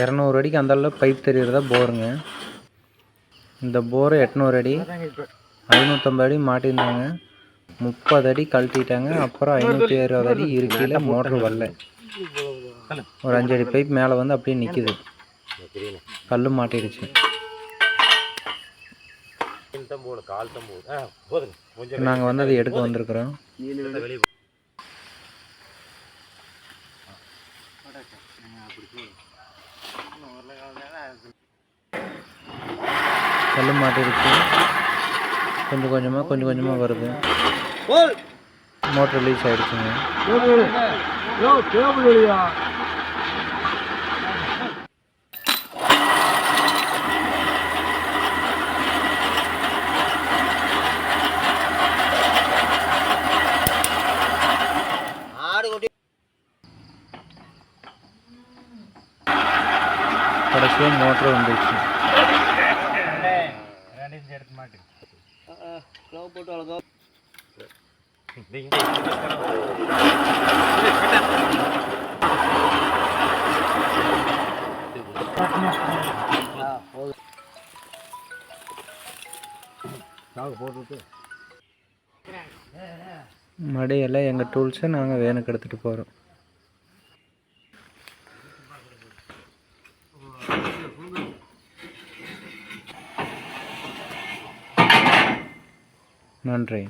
இரநூறு அடிக்கு அந்த பைப் தெரிகிறதா போருங்க. இந்த போரு எட்நூறு அடி ஐநூற்றம்பது அடி மாட்டியிருந்தாங்க முப்பது அடி கழட்டிட்டாங்க. அப்புறம் ஐநூற்றி அறுபது அடி இருக்கையில் மோட்டர் வரல. ஒரு அஞ்சு அடி பைப் மேலே வந்து அப்படியே நிற்கிது கல் மாட்டிடுச்சு. நாங்கள் வந்து அதை எடுக்க வந்திருக்கிறோம். கல் மாட்டிடுச்சு. கொஞ்சம் கொஞ்சமாக கொஞ்சம் கொஞ்சமாக வருது. மோட்ரு ரிலீஸ் ஆகிடுச்சுங்க கடைசியாக மோட்ரு வந்துடுச்சு எடுத்து மாட்டு மடையில் எங்கள் டூல்ஸை நாங்கள் வேனுக்கு எடுத்துகிட்டு போகிறோம் நன்றி.